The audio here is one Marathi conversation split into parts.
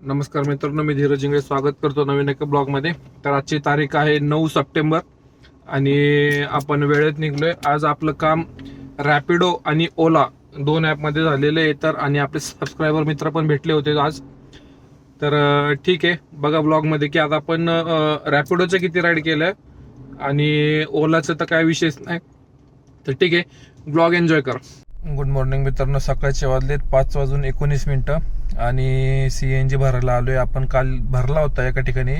नमस्कार मित्रांनो मी धीरज इंगळे स्वागत करतो नवीन एका ब्लॉगमध्ये तर आजची तारीख आहे नऊ सप्टेंबर आणि आपण वेळेत निघलोय. आज आपलं काम रॅपिडो आणि ओला दोन ॲपमध्ये झालेले आहे. तर आणि आपले सबस्क्रायबर मित्र पण भेटले होते आज. तर ठीक आहे. बघा ब्लॉगमध्ये की आता आपण रॅपिडोचं किती राईड केलं आणि ओलाचं तर काय विशेष नाही. तर ठीक आहे. ब्लॉग एन्जॉय कर. गुड मॉर्निंग मित्रांनो. सकाळचे वाजलेत पाच वाजून एकोणीस मिनटं. आणि सी एन जी भरायला आलोय. आपण काल भरला होता एका ठिकाणी.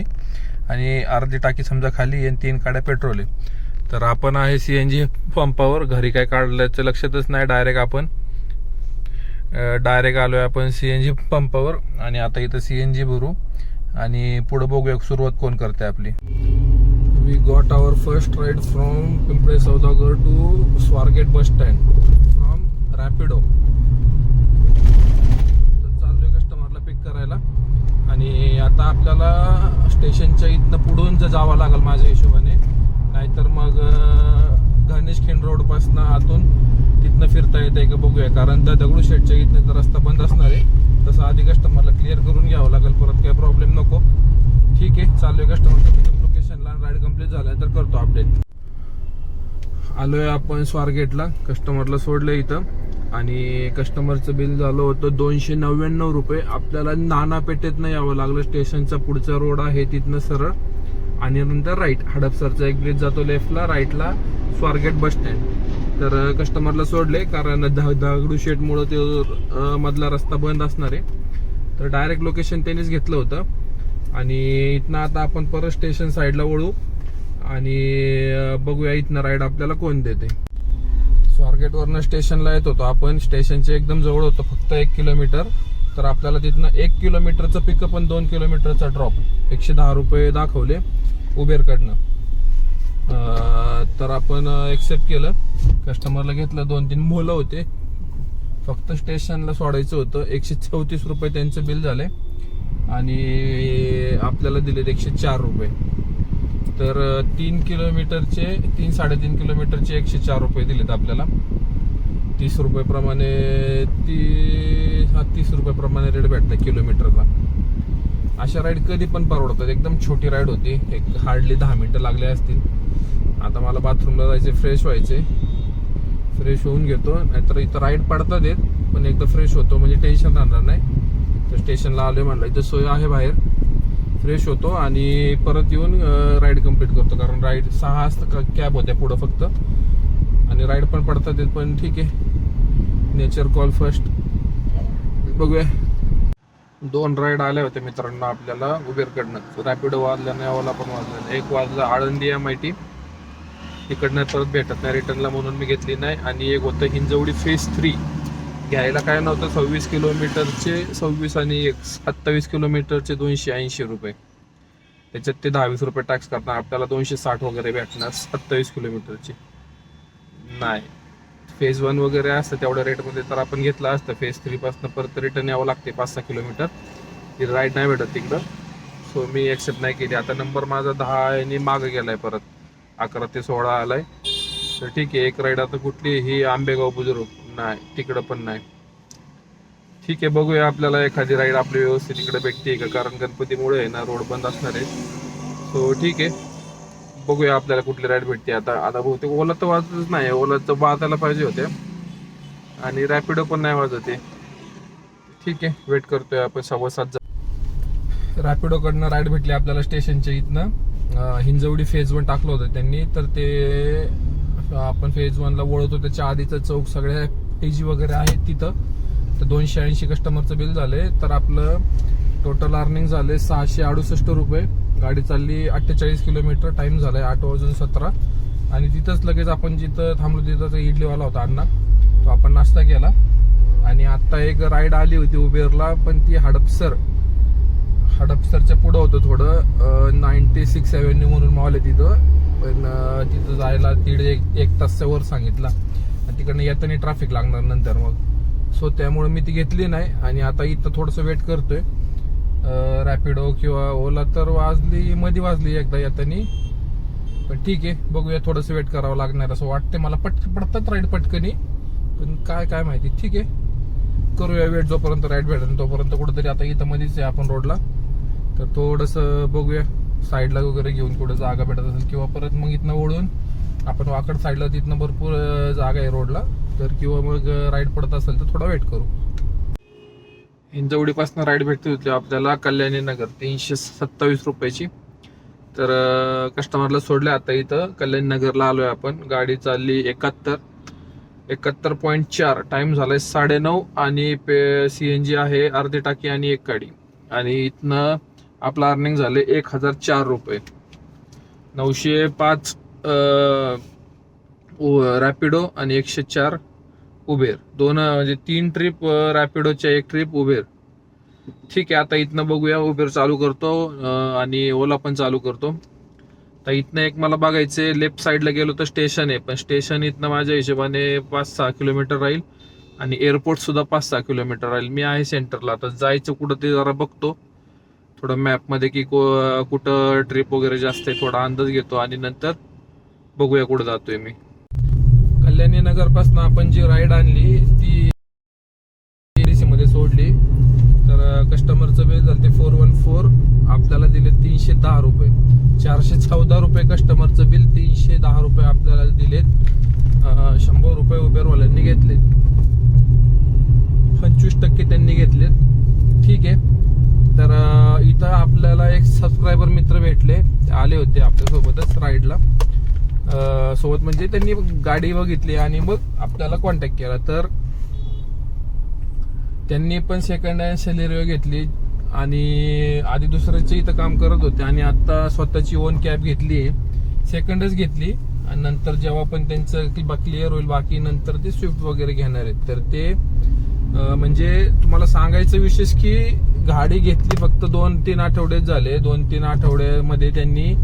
आणि अर्धी टाकी समजा खाली आणि तीन काड्या पेट्रोल आहे. तर आपण आहे सी एन जी पंपावर. घरी काय काढल्याचं लक्षातच नाही. डायरेक्ट आपण डायरेक्ट आलोय आपण सी एन जी पंपावर. आणि आता इथं सी एन जी भरू. आणि पुढं बघूया सुरुवात कोण करते आपली. We got our first ride from Pimple Saudagar to Swargate bus stand from Rapido तर चाललोय कस्टमरला पिक करायला आणि आता आपल्याला स्टेशनच्या इथनं पुढून जर जावं लागेल माझ्या हिशोबाने नाहीतर मग गणेश खिंड रोडपासनं आतून तिथनं फिरता येतं का बघूया. कारण त्या दगडूशेठच्या इथनं तर रस्ता बंद असणार आहे. तसं आधी कस्टमरला क्लिअर करून घ्यावं लागेल परत काही प्रॉब्लेम नको. ठीक आहे चालू आहे पिकअप लोकेशनला राईड कंप्लीट तर करतो अपडेट आलोय आपण स्वारगेटला कस्टमरला सोडलं इथं. आणि कस्टमरचं बिल झालं होतं दोनशे नव्याण्णव रुपये. आपल्याला नानापेठेतनं यावं लागलं. स्टेशनचा पुढचा रोड आहे तिथनं सरळ. आणि नंतर राईट हडपसरचा एक ब्रिज जातो लेफ्टला राईटला स्वारगेट बस स्टँड तर कस्टमरला सोडले कारण दगडू दगडूशेठमुळं ते मधला रस्ता बंद असणार आहे. तर डायरेक्ट लोकेशन त्यांनीच घेतलं होतं. आणि इथनं आता आपण परत स्टेशन साईडला वळू. आणि बघूया इथनं राईड आपल्याला कोण देते. स्वारगेटवरनं स्टेशनला येत होतो. आपण स्टेशनच्या एकदम जवळ होतं फक्त एक किलोमीटर. तर आपल्याला तिथनं एक किलोमीटरचं पिकअप आणि दोन किलोमीटरचा ड्रॉप एकशे दहा रुपये दाखवले उबेरकडनं. तर आपण एक्सेप्ट केलं. कस्टमरला घेतलं दोन तीन मुलं होते. फक्त स्टेशनला सोडायचं होतं. एकशे चौतीस रुपये त्यांचं बिल झाले. आणि आपल्याला दिलेत एकशे चार रुपये. तर तीन किलोमीटरचे तीन साडेतीन किलोमीटरचे एकशे चार रुपये दिलेत आपल्याला. तीस रुपयेप्रमाणे ती हा तीस रुपयेप्रमाणे रेट भेटतं किलोमीटरला. अशा राईड कधी पण परवडतात. एकदम छोटी राईड होती. एक हार्डली दहा मिनटं लागले असतील. आता मला बाथरूमला जायचे फ्रेश व्हायचे. फ्रेश होऊन घेतो. नाहीतर इथं राईड पडतात येत पण एकदा फ्रेश होतो म्हणजे टेन्शन राहणार नाही. तर स्टेशनला आलो म्हणलं इथं सोय आहे बाहेर. फ्रेश होतो आणि परत येऊन राईड कंप्लीट करतो. कारण राईड सहा कॅब होत्या पुढं फक्त. आणि राईड पण पडतात पण ठीक आहे. नेचर कॉल फर्स्ट बघूया. दोन राईड आल्या होत्या मित्रांनो आपल्याला उबेरकडनं. रॅपिडो वाजला नाही ओला पण वाजला नाही. एक वाजला आळंदी एम आय टी तिकडनं परत भेटत नाही रिटर्नला म्हणून मी घेतली नाही. आणि एक होतं हिंजवडी फेज थ्री घ्यायला काय नव्हतं सव्वीस किलोमीटरचे सव्वीस आणि एक सत्तावीस किलोमीटरचे दोनशे ऐंशी रुपये. त्याच्यात ते दहावीस रुपये टॅक्स करणार आपल्याला दोनशे साठ वगैरे भेटणार सत्तावीस किलोमीटरचे. नाही. फेज वन वगैरे असतं तेवढ्या रेटमध्ये तर आपण घेतलं असतं. फेज थ्रीपासून परत रिटर्न यावं लागते पाच सहा किलोमीटर. ती राईड नाही भेटत तिकडं. सो मी एक्सेप्ट नाही केली. आता नंबर माझा दहा आणि मागं गेला आहे परत. अकरा ते सोळा आला आहे तर ठीक आहे एक राईड आता कुठली ही आंबेगाव बुजुर्ग. नाही तिकडं पण नाही. ठीक आहे बघूया आपल्याला एखादी राईड आपली व्यवस्थित इकडे भेटते का? कारण गणपतीमुळे आहे ना रोड बंद असणार आहे. सो ठीक आहे. बघूया आपल्याला कुठली राईड भेटते. आता आता बहुतेक ओला तर वाजतच नाही. ओला तर वाजायला पाहिजे होते आणि रॅपिडो पण नाही वाजत ठीक आहे वेट करतोय आपण. सव्वा सात जा रॅपिडोकडनं राईड भेटली आपल्याला स्टेशनच्या इथनं. हिंजवडी फेज वन टाकलं होतं त्यांनी. तर ते आपण फेज वनला वळवतो त्याच्या आधीचा चौक सगळ्या टी जी वगैरे आहेत तिथं. तर दोनशे ऐंशी कस्टमरचं बिल झाले तर आपलं टोटल अर्निंग झाले सहाशे अडुसष्ट रुपये. गाडी चालली अठ्ठेचाळीस किलोमीटर. टाइम झालाय आठ वाजून सतरा. आणि तिथंच लगेच आपण जिथं थांबलो तिथं इडलीवाला होता अण्णा. तो आपण नाश्ता केला. आणि आत्ता एक राईड आली होती उबेरला पण ती हडपसर. हडपसरच्या पुढं होतं थोडं. नाईन्टी सिक्स अव्हेन्यू म्हणून मॉल आहे तिथं. पण तिथं जायला दीड एक एक तासच्या वर सांगितला. तिकडनं येताना ट्रॅफिक लागणार नंतर मग. सो त्यामुळे मी ती घेतली नाही आणि आता इथं थोडंसं वेट करतोय. रॅपिडो किंवा ओला तर वाजली मध्ये वाजली एकदा येतानी. पण ठीक आहे बघूया थोडंसं वेट करावं लागणार असं वाटते मला पट पडतात राईड पटकनी पण काय काय माहिती. ठीक आहे. करूया वेट जोपर्यंत राईट भेटेल तोपर्यंत कुठेतरी आता इथं मध्येच आहे आपण रोडला तर थोडंसं बघूया. साईडला वगैरे घेऊन कुठं जागा भेटत असेल किंवा परत मग इथनं ओढून आपण वाकड साईडला तिथनं भरपूर जागा आहे रोडला. तर किंवा मग राईड पडत असेल तर थोडा वेट करू. हिंजवडीपासून राईड भेटते होती आपल्याला कल्याणी नगर तीनशे सत्तावीस रुपयाची. तर कस्टमरला सोडलं आता इथं. कल्याण नगरला आलोय आपण. गाडी चालली एकाहत्तर. एकाहत्तर पॉईंट चार. टाइम झालाय साडेनऊ आणि पे सी एन जी आहे अर्धी टाकी आणि एक गाडी. आणि इथनं आपलं अर्निंग झाले एक हजार चार रुपये. नऊशे पाच रॅपिडो आणि एकशे चार उबेर. दोन म्हणजे तीन ट्रिप रॅपिडोच्या एक ट्रिप उबेर. ठीक आहे आता इथनं बघूया उबेर चालू करतो आणि ओला पण चालू करतो. तर इथनं एक मला बघायचे लेफ्ट साईडला गेलो तर स्टेशन आहे पण स्टेशन इथनं माझ्या हिशोबाने पाच सहा किलोमीटर राहील आणि एअरपोर्ट सुद्धा पाच सहा किलोमीटर राहील. मी आहे सेंटरला आता जायचं कुठं ते जरा बघतो. थोडं मॅपमध्ये की को- कुठं ट्रिप वगैरे जास्त आहे थोडा अंदाज घेतो आणि नंतर बघूया कुठं जातोय मी. कल्याणी नगरपासून आपण जी राईड आणली ती एडीसी मध्ये सोडली. तर कस्टमरचं बिल झालं ते फोर वन फोर आपल्याला दिले तीनशे दहा रुपये. चारशे चौदा रुपये कस्टमरचं बिल तीनशे दहा रुपये आपल्याला दिलेत. शंभर रुपये उबेरवाल्यांनी घेतलेत. पंचवीस टक्के त्यांनी घेतलेत. ठीक आहे. तर इथं आपल्याला एक सबस्क्रायबर मित्र भेटले. आले होते आपल्यासोबतच राईडला सोबत म्हणजे त्यांनी गाडी बघितली आणि मग आपल्याला कॉन्टॅक्ट केला. तर त्यांनी पण सेकंड हँड सेलेरिओ घेतली आणि आधी दुसऱ्याचे इथं काम करत होते आणि आता स्वतःची ओन कॅब घेतली सेकंडच घेतली आणि नंतर जेव्हा पण त्यांचं क्लिअर होईल बाकी नंतर ते स्विफ्ट वगैरे घेणार आहेत. तर ते म्हणजे तुम्हाला सांगायचं विशेष की गाडी घेतली फक्त दोन तीन आठवडेच झाले. दोन तीन आठवड्यामध्ये त्यांनी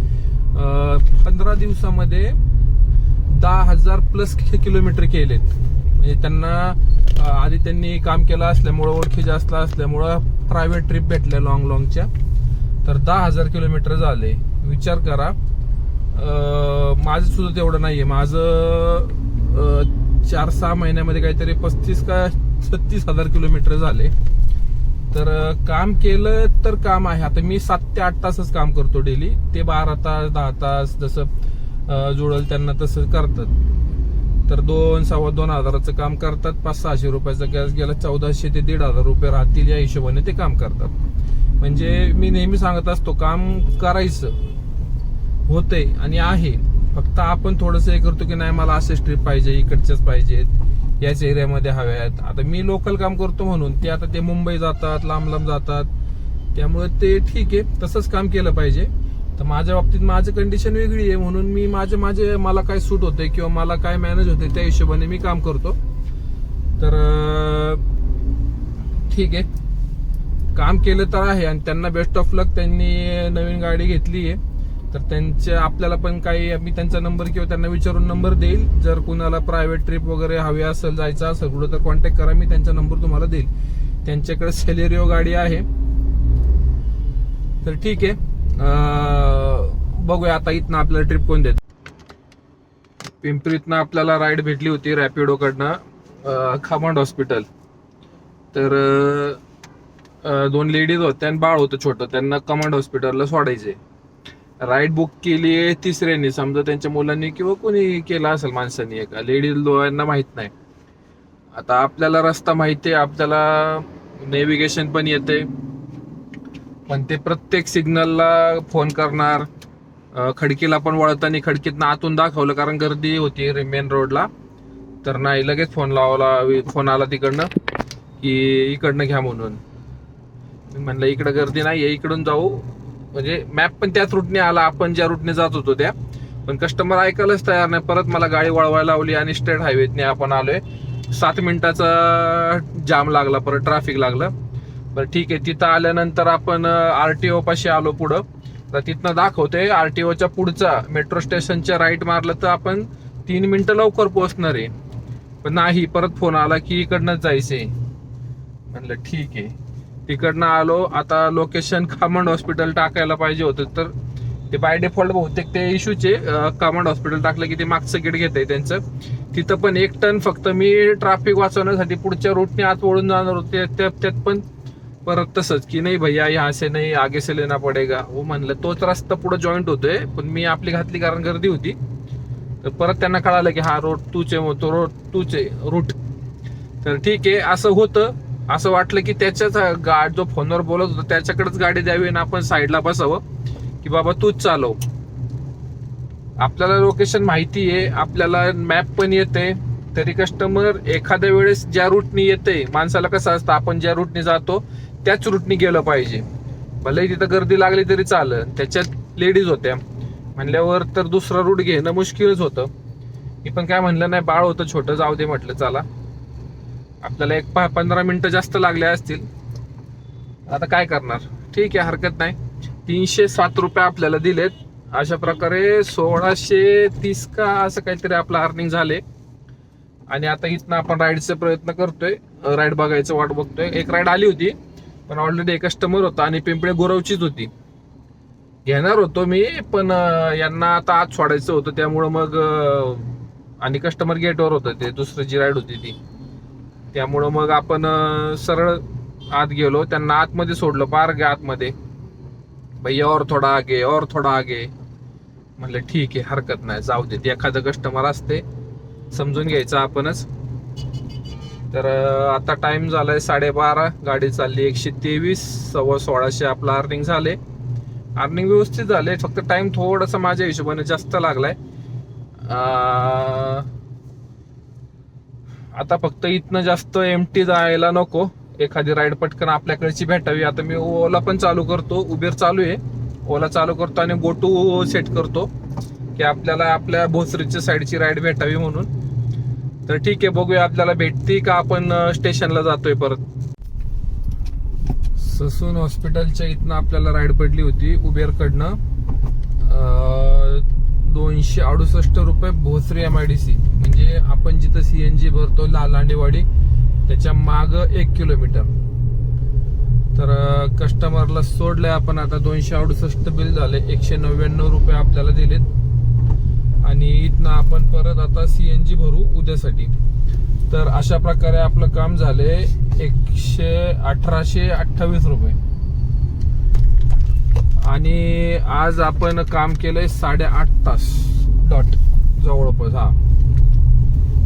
पंधरा दिवसामध्ये दहा हजार प्लस किलोमीटर केलेत. म्हणजे त्यांना आधी त्यांनी काम केलं असल्यामुळं ओळखी जास्त असल्यामुळं प्रायव्हेट ट्रिप भेटल्या लॉंग लॉंगच्या तर दहा हजार किलोमीटर झाले. विचार करा. माझं सुद्धा तेवढं नाहीये. माझं चार सहा महिन्यामध्ये काहीतरी पस्तीस का छत्तीस हजार किलोमीटर झाले. तर काम केलं तर काम आहे. आता मी सात ते आठ तासच काम करतो डेली. ते बारा तास दहा तास जसं जुळल त्यांना तसं करतात. तर दोन सव्वा दोन हजाराचं काम करतात. पाच सहाशे रुपयाचा गॅस गेला चौदाशे ते दीड हजार रुपये राहतील या हिशोबाने ते काम करतात. म्हणजे मी नेहमी सांगत असतो काम करायचं होतंय आणि आहे. फक्त आपण थोडंसं हे करतो की नाही मला असे ट्रिप पाहिजे इकडच्याच पाहिजेत. याच एरियामध्ये हव्यात आता मी लोकल काम करतो म्हणून ते आता ते मुंबई जातात लांब लांब जातात. त्यामुळे ते ठीक आहे. तसंच काम केलं पाहिजे. तर माझ्या बाबतीत माझं कंडिशन वेगळी आहे. म्हणून मी माझे माझे मला काय सूट होते किंवा मला काय मॅनेज होते त्या हिशोबाने मी काम करतो. तर ठीक आहे. काम केलं तर आहे आणि त्यांना बेस्ट ऑफ लक त्यांनी नवीन गाडी घेतली आहे तर त्यांच्या आपल्याला पण काही मी त्यांचा नंबर किंवा त्यांना विचारून नंबर देईल. जर कुणाला प्रायव्हेट ट्रिप वगैरे हवी असेल जायचं असेल कुठं तर कॉन्टॅक्ट करा. मी त्यांचा नंबर तुम्हाला देईल. त्यांच्याकडे सेलेरिओ गाडी आहे. तर ठीक आहे. बघूया आता इथनं आपल्याला ट्रिप कोण देत. पिंपरीतनं आपल्याला राईड भेटली होती रॅपिडो कडनं खामंड हॉस्पिटल तर दोन लेडीज होत्या आणि बाळ होतं छोटं. त्यांना कमांड हॉस्पिटलला सोडायचे राईड बुक केली आहे तिसऱ्याने. समजा त्यांच्या मुलांनी किंवा कोणी केला असेल माणसांनी एका. लेडीज लोकांना माहीत नाही. आता आपल्याला रस्ता माहिती आहे आपल्याला नेव्हिगेशन पण येते. पण ते प्रत्येक सिग्नलला फोन करणार. खडकीला पण वळताना खडकीतनं आतून दाखवलं कारण गर्दी होती मेन रोडला तर नाही लगेच फोन लावला फोन आला तिकडनं की इकडनं घ्या म्हणून. मी म्हणलं इकडं गर्दी नाही आहे इकडून जाऊ. म्हणजे मॅप पण त्याच रूटने आला आपण ज्या रूटने जात होतो त्या. पण कस्टमर ऐकायलाच तयार नाही. परत मला गाडी वळवायला लावली आणि स्टेट हायवेने आपण आलोय. सात मिनिटाचा जाम लागला परत ट्रॅफिक लागलं. बरं ठीक आहे. तिथं आल्यानंतर आपण आर टी पाशी आलो पुढं. तर तिथनं दाखवते आर टी ओच्या पुढचा मेट्रो स्टेशनच्या राईट मारलं तर आपण तीन मिनटं लवकर पोहोचणार आहे. पण नाही परत फोन आला की इकडनंच आहे म्हणलं ठीक आहे. तिकडनं आलो. आता लोकेशन खामंड हॉस्पिटल टाकायला पाहिजे होतं. तर ते बाय डिफॉल्ट बहुतेक ते इश्यूचे कामंड हॉस्पिटल टाकलं की ते मागचं गेट घेत आहे त्यांचं. तिथं पण एक टन फक्त मी ट्रॅफिक वाचवण्यासाठी पुढच्या रूटने आत वळून जाणार होते. त्यात पण परत तसंच की नाही भैया या असे नाही आगे से लेना पडेगा. हो म्हणलं तोच रस्ता पुढे जॉईंट होतोय पण मी आपली घातली कारण गर्दी होती. तर परत त्यांना कळालं की हा रोड तूचे तो रोड तूचे रूट तर ठीक आहे असं होतं. असं वाटलं की त्याच्याच गाड जो फोनवर बोलत होता त्याच्याकडेच गाडी द्यावी आणि आपण साईडला बसावं की बाबा तूच चालव. आपल्याला लोकेशन माहिती आहे आपल्याला मॅप पण येते तरी कस्टमर एखाद्या वेळेस ज्या रूटनी येते माणसाला कसं असतं आपण ज्या रूटनी जातो त्याच रूटनी गेलं पाहिजे. भले तिथं गर्दी लागली तरी चालं त्याच्यात लेडीज होत्या. म्हणल्यावर तर दुसरा रूट घेणं मुश्किलच होतं. मी पण काय म्हणलं नाही बाळ होतं छोटं जाऊ दे म्हटलं चला. आपल्याला एक पा पंधरा मिनटं जास्त लागले असतील. आता काय करणार? ठीक आहे हरकत नाही. तीनशे सात रुपये आपल्याला दिलेत. अशा प्रकारे सोळाशे तीस का असं काहीतरी आपलं अर्निंग झाले. आणि आता इथनं आपण राईडचा प्रयत्न करतोय. राईड बघायचं वाट बघतोय. एक राईड आली होती पण ऑलरेडी एक कस्टमर होता आणि पिंपळे गोरवचीच होती. घेणार होतो मी पण यांना आता आत सोडायचं होतं. त्यामुळं मग आणि कस्टमर गेटवर होतं ते. दुसरं जी राईड होती ती. त्यामुळं मग आपण सरळ आत गेलो. त्यांना आतमध्ये सोडलं पार गे आतमध्ये. भैया और थोडा आगे और थोडा आगे. म्हणलं ठीक आहे हरकत नाही जाऊ देत एखादं कस्टमर असते समजून घ्यायचं आपणच. तर आता टाइम झालाय साडेबारा गाडी चालली एकशे तेवीस सव्वा सोळाशे आपलं अर्निंग झाले. अर्निंग व्यवस्थित झाले फक्त टाइम थोडासा माझ्या हिशोबाने जास्त लागलाय. आता फक्त इथनं जास्त एमटी जायला नको. एखादी राईड पटकन आपल्याकडची भेटावी. आता मी ओला पण चालू करतो. उबेर चालू आहे. ओला चालू करतो आणि गोटू सेट करतो की आपल्याला आपल्या भोसरीच्या साईडची राईड भेटावी म्हणून. तर ठीक आहे बघूया आपल्याला भेटती का आपण स्टेशनला जातोय परत. ससून हॉस्पिटलच्या इथनं आपल्याला राईड पडली होती उबेरकडनं दोनशे अडुसष्ट रुपये Bhosari M I D C म्हणजे आपण जिथं सीएनजी भरतो लालांडेवाडी त्याच्या माग एक किलोमीटर. तर कस्टमरला सोडलंय आपण आता दोनशे अडुसष्ट बिल झाले एकशे नव्याण्णव रुपये आपल्याला दिलेत. आणि इथनं आपण परत आता सीएनजी भरू उद्यासाठी. तर अशा प्रकारे आपलं काम झाले एकशे अठराशे अठ्ठावीस रुपये. आणि आज आपण काम केलंय साडेआठ तास. डॉट जवळपास हा.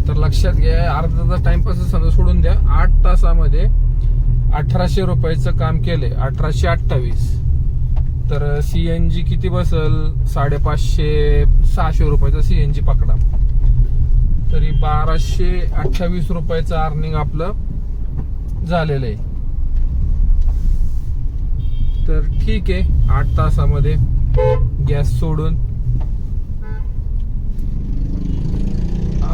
तर लक्षात घ्या अर्धा तास टाइमपास समजा सोडून द्या. आठ तासामध्ये अठराशे रुपयाचं काम केलंय. अठराशे अठ्ठावीस. तर सी एन जी किती बसल? साडेपाचशे सहाशे रुपयाचा सी एन जी पकडा. तरी बाराशे अठ्ठावीस रुपयाचं अर्निंग आपलं झालेलं आहे. तर ठीक आहे आठ तासामध्ये गॅस सोडून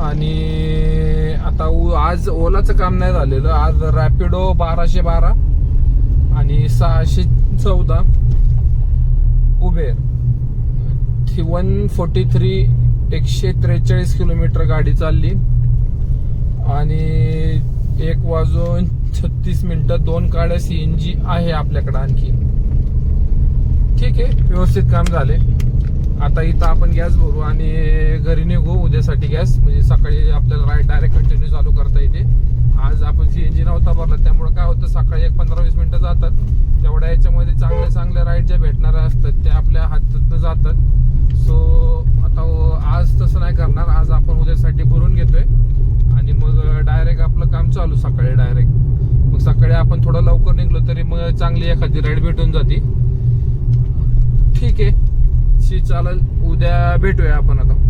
आणि आता उ- आज ओलाचं काम नाही झालेलं. आज रॅपिडो बाराशे बारा आणि सहाशे चौदा उबेर वन फोर्टी थ्री एकशे त्रेचाळीस किलोमीटर गाडी चालली. आणि एक वाजून छत्तीस मिनिटं दोन काड्या सी एन जी आहे आपल्याकडे आणखी. ठीक आहे व्यवस्थित काम झाले. आता इथं आपण गॅस भरू आणि घरी निघू उद्यासाठी गॅस. म्हणजे सकाळी आपल्याला राईट डायरेक्ट कंटिन्यू चालू करता येते. आज आपण सीएनजी नव्हता भरला त्यामुळे काय होतं सकाळी एक पंधरा वीस मिनटं जातात. तेवढ्या याच्यामध्ये चांगल्या चांगल्या राईड ज्या भेटणाऱ्या असतात त्या आपल्या हातातनं जातात. सो आता आज तसं नाही करणार. आज आपण उद्यासाठी भरून घेतोय. आणि मग डायरेक्ट आपलं काम चालू सकाळी डायरेक्ट मग सकाळी आपण थोडं लवकर निघलो तरी मग चांगली एखादी राईड भेटून जाते. ठीक आहे. चालेल उद्या भेटूया आपण आता.